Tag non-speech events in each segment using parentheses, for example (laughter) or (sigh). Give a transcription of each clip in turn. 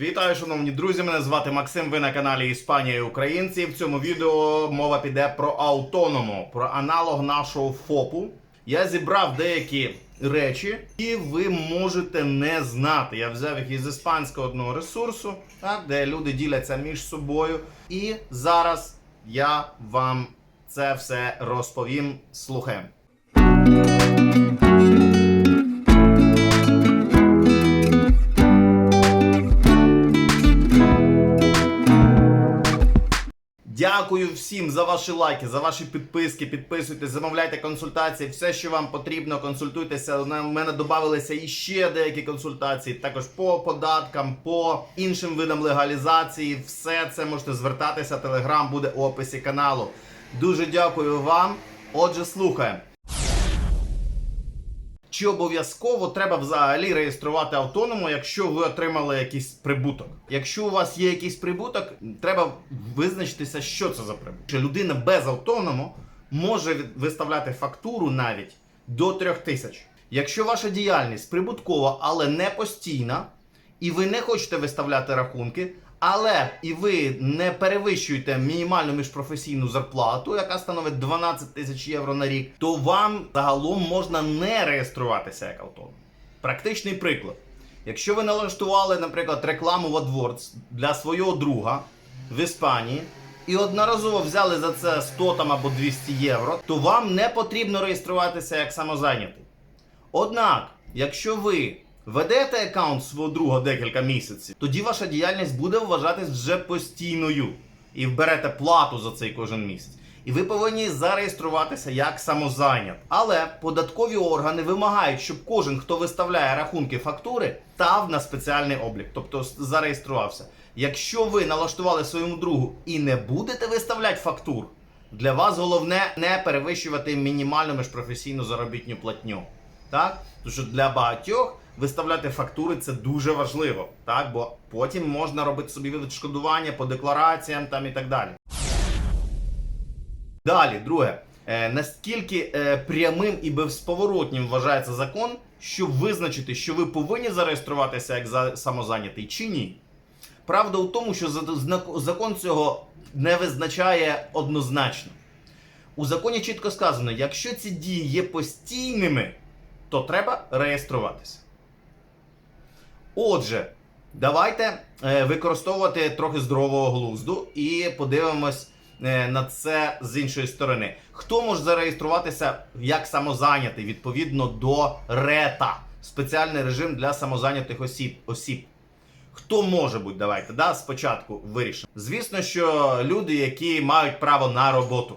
Вітаю, шановні друзі! Мене звати Максим. Ви на каналі Іспанія і Українці. В цьому відео мова піде про автоному, про аналог нашого ФОПу. Я зібрав деякі речі, і ви можете не знати. Я взяв їх із іспанського одного ресурсу, так, де люди діляться між собою. І зараз я вам це все розповім. Слухаємо. Дякую всім за ваші лайки, за ваші підписки. Підписуйтесь, замовляйте консультації. Все, що вам потрібно, консультуйтеся. У мене додавалися іще деякі консультації, також по податкам, по іншим видам легалізації. Все це можете звертатися. Телеграм буде у описі каналу. Дуже дякую вам. Отже, слухаємо. Чи обов'язково треба взагалі реєструвати автоному, якщо ви отримали якийсь прибуток? Якщо у вас є якийсь прибуток, треба визначитися, що це за прибуток. Що людина без автоному може виставляти фактуру навіть до 3000 тисяч. Якщо ваша діяльність прибуткова, але не постійна, і ви не хочете виставляти рахунки, але і ви не перевищуєте мінімальну міжпрофесійну зарплату, яка становить 12 тисяч євро на рік, то вам загалом можна не реєструватися як автоном. Практичний приклад. Якщо ви налаштували, наприклад, рекламу в AdWords для свого друга в Іспанії і одноразово взяли за це 100 там або 200 євро, то вам не потрібно реєструватися як самозайнятий. Однак, якщо ви ведете аккаунт свого друга декілька місяців, тоді ваша діяльність буде вважатись вже постійною і вберете плату за цей кожен місяць. І ви повинні зареєструватися як самозайнят. Але податкові органи вимагають, щоб кожен, хто виставляє рахунки фактури, став на спеціальний облік, тобто зареєструвався. Якщо ви налаштували своєму другу і не будете виставляти фактур, для вас головне не перевищувати мінімальну міжпрофесійну заробітну платню. Так? Тому що для багатьох виставляти фактури це дуже важливо, так? бо потім можна робити собі відшкодування по деклараціям там і так далі. Далі, друге, е, наскільки е, прямим і безповоротнім вважається закон, щоб визначити, що ви повинні зареєструватися як за самозайнятий чи ні. Правда у тому, що закон цього не визначає однозначно. У законі чітко сказано, якщо ці дії є постійними, то треба реєструватися. Отже, давайте е, використовувати трохи здорового глузду і подивимось е, на це з іншої сторони. Хто може зареєструватися як самозайнятий відповідно до РЕТА, спеціальний режим для самозайнятих осіб. осіб. Хто може бути, давайте, да, спочатку вирішимо. Звісно, що люди, які мають право на роботу,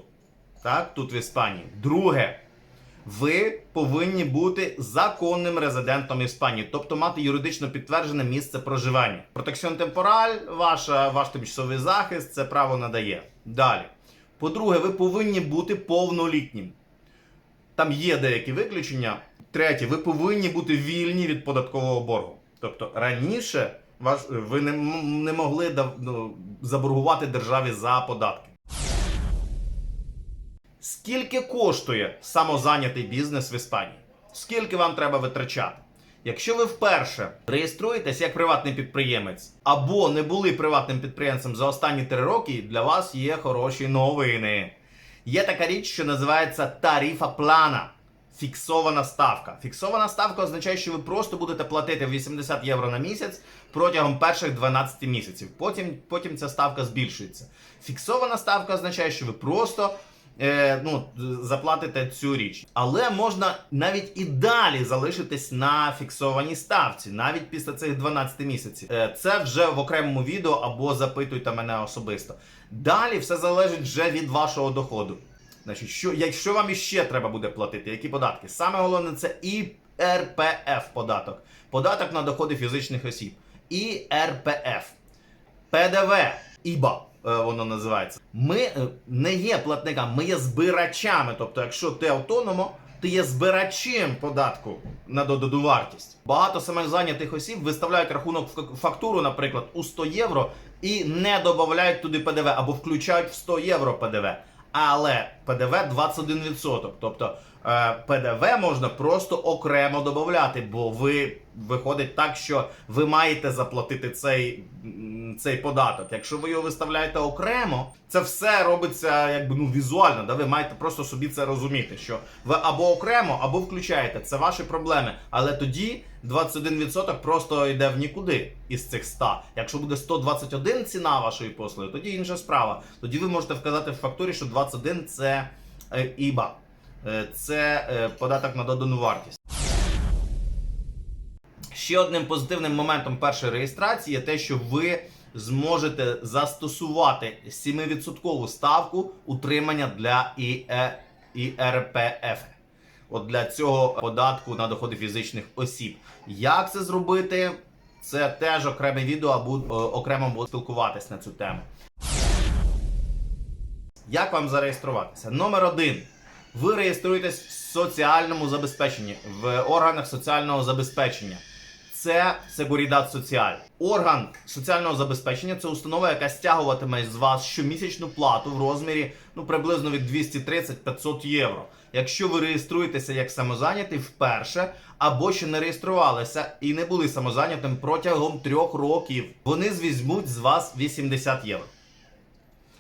так, тут в Іспанії. Друге, ви повинні бути законним резидентом Іспанії, тобто мати юридично підтверджене місце проживання. Протекціон темпораль, ваша, ваш тимчасовий захист, це право надає. Далі. По-друге, ви повинні бути повнолітнім. Там є деякі виключення. Третє, ви повинні бути вільні від податкового боргу. Тобто раніше ваш, ви не, не могли ну, заборгувати державі за податки. Скільки коштує самозайнятий бізнес в Іспанії? Скільки вам треба витрачати? Якщо ви вперше реєструєтесь як приватний підприємець або не були приватним підприємцем за останні три роки, для вас є хороші новини. Є така річ, що називається тарифа плана. Фіксована ставка. Фіксована ставка означає, що ви просто будете платити 80 євро на місяць протягом перших 12 місяців. Потім, потім ця ставка збільшується. Фіксована ставка означає, що ви просто е, ну, заплатите цю річ. Але можна навіть і далі залишитись на фіксованій ставці, навіть після цих 12 місяців. Е, це вже в окремому відео або запитуйте мене особисто. Далі все залежить вже від вашого доходу. Значить, що, якщо вам іще треба буде платити, які податки? Саме головне це ІРПФ податок. Податок на доходи фізичних осіб. ІРПФ. ПДВ, ІБА, воно називається. Ми е, не є платниками, ми є збирачами. Тобто, якщо ти автономо, ти є збирачем податку на додану вартість. Багато самозайнятих осіб виставляють рахунок фактуру, наприклад, у 100 євро і не додають туди ПДВ або включають в 100 євро ПДВ. Але ПДВ 21%. Тобто е, ПДВ можна просто окремо додати, бо ви виходить так, що ви маєте заплатити цей, цей податок. Якщо ви його виставляєте окремо, це все робиться якби ну візуально. Да? Ви маєте просто собі це розуміти, що ви або окремо, або включаєте. Це ваші проблеми. Але тоді 21% просто йде в нікуди із цих 100. Якщо буде 121 ціна вашої послуги, тоді інша справа. Тоді ви можете вказати в фактурі, що 21 це е, ІБА. Е, Це е, податок на додану вартість. Ще одним позитивним моментом першої реєстрації є те, що ви зможете застосувати 7% ставку утримання для ІРПФ. От для цього податку на доходи фізичних осіб. Як це зробити? Це теж окреме відео, або е, окремо буду спілкуватись на цю тему. Як вам зареєструватися? Номер один. Ви реєструєтесь в соціальному забезпеченні, в органах соціального забезпечення. Це Seguridad Social. Орган соціального забезпечення це установа, яка стягуватиме з вас щомісячну плату в розмірі ну приблизно від 230-500 євро. Якщо ви реєструєтеся як самозайнятий вперше, або ще не реєструвалися і не були самозайнятим протягом трьох років, вони звізьмуть з вас 80 євро.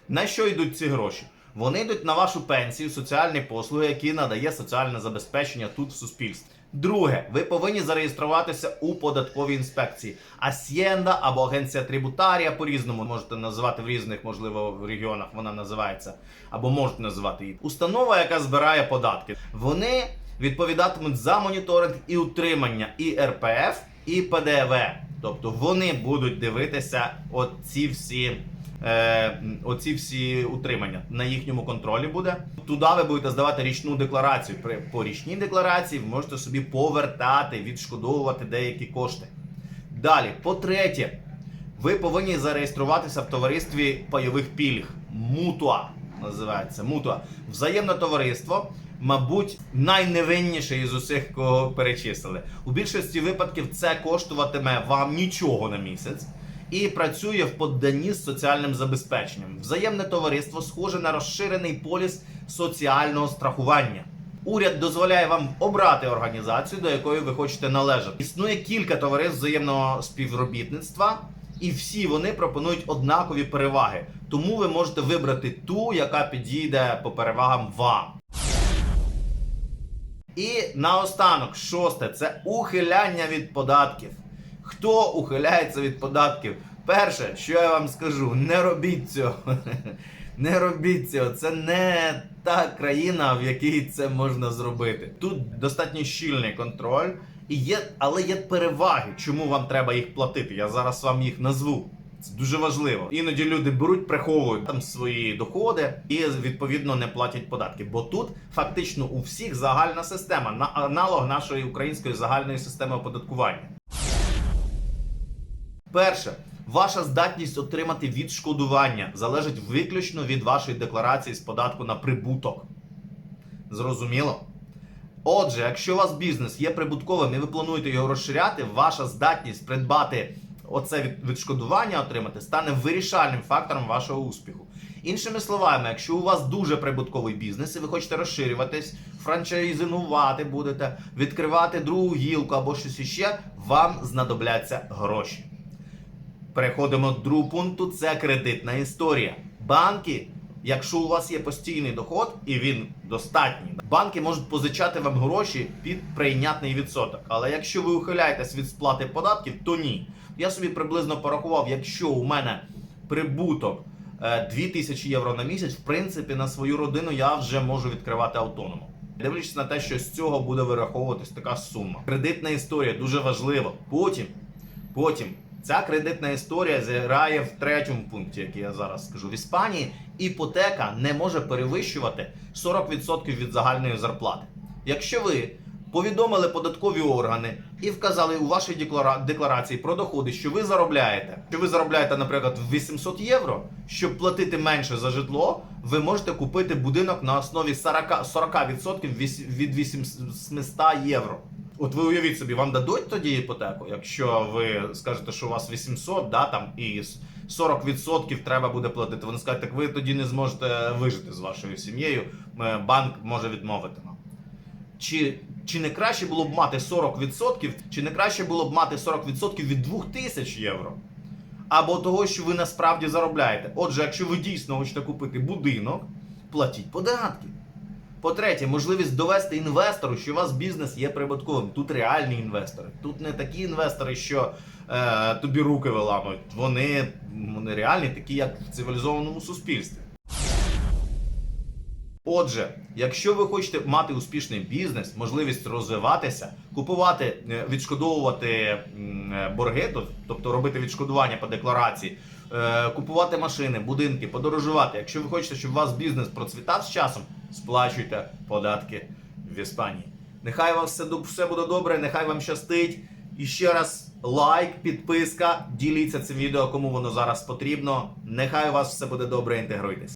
На що йдуть ці гроші? Вони йдуть на вашу пенсію, соціальні послуги, які надає соціальне забезпечення тут в суспільстві. Друге, ви повинні зареєструватися у податковій інспекції. Асьєнда або агенція трибутарія по-різному можете називати в різних, можливо, в регіонах вона називається, або можете називати її. Установа, яка збирає податки. Вони відповідатимуть за моніторинг і утримання і РПФ, і ПДВ. Тобто вони будуть дивитися оці всі. Е, оці всі утримання на їхньому контролі буде. Туди ви будете здавати річну декларацію. При по річній декларації ви можете собі повертати, відшкодовувати деякі кошти. Далі, по-третє, ви повинні зареєструватися в товаристві пайових пільг. Мутуа називається Мутуа. Взаємне товариство, мабуть, найневинніше із усіх, кого перечислили. У більшості випадків це коштуватиме вам нічого на місяць і працює в подданні з соціальним забезпеченням. Взаємне товариство схоже на розширений поліс соціального страхування. Уряд дозволяє вам обрати організацію, до якої ви хочете належати. Існує кілька товариств взаємного співробітництва, і всі вони пропонують однакові переваги. Тому ви можете вибрати ту, яка підійде по перевагам вам. І наостанок, шосте, це ухиляння від податків. Хто ухиляється від податків? Перше, що я вам скажу, не робіть цього. (laughs) Не робіть цього. Це не та країна, в якій це можна зробити. Тут достатньо щільний контроль, і є, але є переваги, чому вам треба їх платити. Я зараз вам їх назву. Це дуже важливо. Іноді люди беруть, приховують там свої доходи і відповідно не платять податки. Бо тут фактично у всіх загальна система, на аналог нашої української загальної системи оподаткування. Перше, ваша здатність отримати відшкодування залежить виключно від вашої декларації з податку на прибуток. Зрозуміло? Отже, якщо у вас бізнес є прибутковим і ви плануєте його розширяти, ваша здатність придбати оце від- відшкодування отримати стане вирішальним фактором вашого успіху. Іншими словами, якщо у вас дуже прибутковий бізнес і ви хочете розширюватись, франчайзинувати будете, відкривати другу гілку або щось іще, вам знадобляться гроші. Переходимо до другого пункту. Це кредитна історія. Банки, якщо у вас є постійний доход і він достатній, банки можуть позичати вам гроші під прийнятний відсоток. Але якщо ви ухиляєтесь від сплати податків, то ні. Я собі приблизно порахував, якщо у мене прибуток е, 2000 євро на місяць, в принципі, на свою родину я вже можу відкривати автономно. Дивлячись на те, що з цього буде вираховуватись така сума. Кредитна історія дуже важлива. Потім, потім ця кредитна історія зіграє в третьому пункті, який я зараз скажу. В Іспанії іпотека не може перевищувати 40% від загальної зарплати. Якщо ви повідомили податкові органи і вказали у вашій декларації про доходи, що ви заробляєте, що ви заробляєте, наприклад, 800 євро, щоб платити менше за житло, ви можете купити будинок на основі 40%, 40% від 800 євро. От ви уявіть собі, вам дадуть тоді іпотеку, якщо ви скажете, що у вас 800, да, там, і 40% треба буде платити. Вони скажуть, так ви тоді не зможете вижити з вашою сім'єю, банк може відмовити вам. Чи, чи не краще було б мати 40%, чи не краще було б мати 40% від 2000 євро? Або того, що ви насправді заробляєте. Отже, якщо ви дійсно хочете купити будинок, платіть податки. По-третє, можливість довести інвестору, що у вас бізнес є прибутковим. Тут реальні інвестори. Тут не такі інвестори, що е, тобі руки виламують. Вони, вони реальні, такі, як в цивілізованому суспільстві. Отже, якщо ви хочете мати успішний бізнес, можливість розвиватися, купувати, е, відшкодовувати е, борги, то- тобто робити відшкодування по декларації, е, купувати машини, будинки, подорожувати. Якщо ви хочете, щоб у вас бізнес процвітав з часом, сплачуйте податки в Іспанії. Нехай у вас все, все буде добре, нехай вам щастить. І ще раз лайк, підписка, діліться цим відео, кому воно зараз потрібно. Нехай у вас все буде добре, інтегруйтесь.